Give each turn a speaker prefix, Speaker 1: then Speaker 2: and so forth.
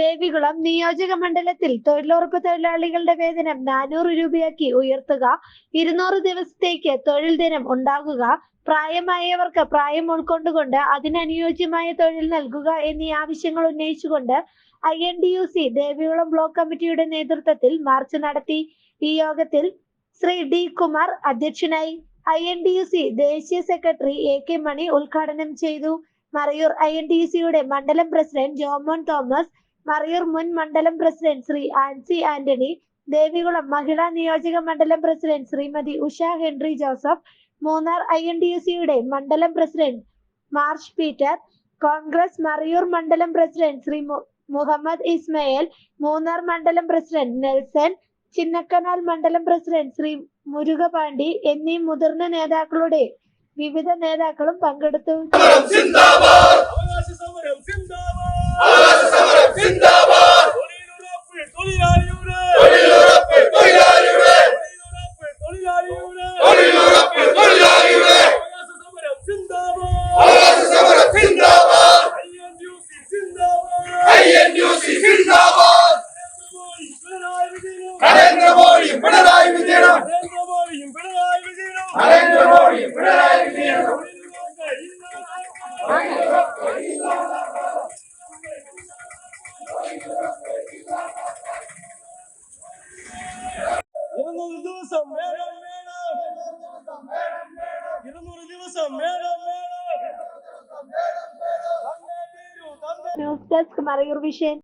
Speaker 1: ദേവികുളം നിയോജക മണ്ഡലത്തിൽ തൊഴിലുറപ്പ് തൊഴിലാളികളുടെ വേതനം നാനൂറ് രൂപയാക്കി ഉയർത്തുക. ഇരുന്നൂറ് ദിവസത്തേക്ക് തൊഴിൽ ദിനം ഉണ്ടാകുക. പ്രായമായവർക്ക് പ്രായം ഉൾക്കൊണ്ടുകൊണ്ട് അതിനനുയോജ്യമായ തൊഴിൽ നൽകുക എന്നീ ആവശ്യങ്ങൾ ഉന്നയിച്ചുകൊണ്ട് I N D U C Devikulam block കമ്മിറ്റിയുടെ നേതൃത്വത്തിൽ മാർച്ച് നടത്തി. ഈ യോഗത്തിൽ ശ്രീ ഡി കുമാർ അധ്യക്ഷനായി I N D U C ദേശീയ സെക്രട്ടറി എ കെ മണി ഉദ്ഘാടനം ചെയ്തു. മറയൂർ ഐ എൻ യു സിയുടെ മണ്ഡലം പ്രസിഡന്റ് ജോമോൻ തോമസ് മറയൂർ മുൻ മണ്ഡലം പ്രസിഡന്റ് ശ്രീ ആൻസി ആന്റണി ദേവികുളം മഹിളാ നിയോജക മണ്ഡലം president Shrimati Usha Henry Joseph Munnar I N D U സിയുടെ മണ്ഡലം പ്രസിഡന്റ് മാർഷ് പീറ്റർ കോൺഗ്രസ് മറയൂർ മണ്ഡലം പ്രസിഡന്റ് ശ്രീ മുഹമ്മദ് ഇസ്മയിൽ മൂന്നാർ മണ്ഡലം പ്രസിഡന്റ് നെൽസൺ ചിന്നക്കനാൽ മണ്ഡലം പ്രസിഡന്റ് ശ്രീ മുരുകപാണ്ഡി എന്നീ മുതിർന്ന നേതാക്കളുടെ വിവിധ നേതാക്കളും പങ്കെടുത്തു.
Speaker 2: ഇരുന്നൂറ് ദിവസം വേണം വേണം ഇരുന്നൂറ് ദിവസം വേണം വേണം തന്നേ തീരൂ തന്നേ
Speaker 1: ന്യൂസ് ഡെസ്ക് മറയൂർ വിഷൻ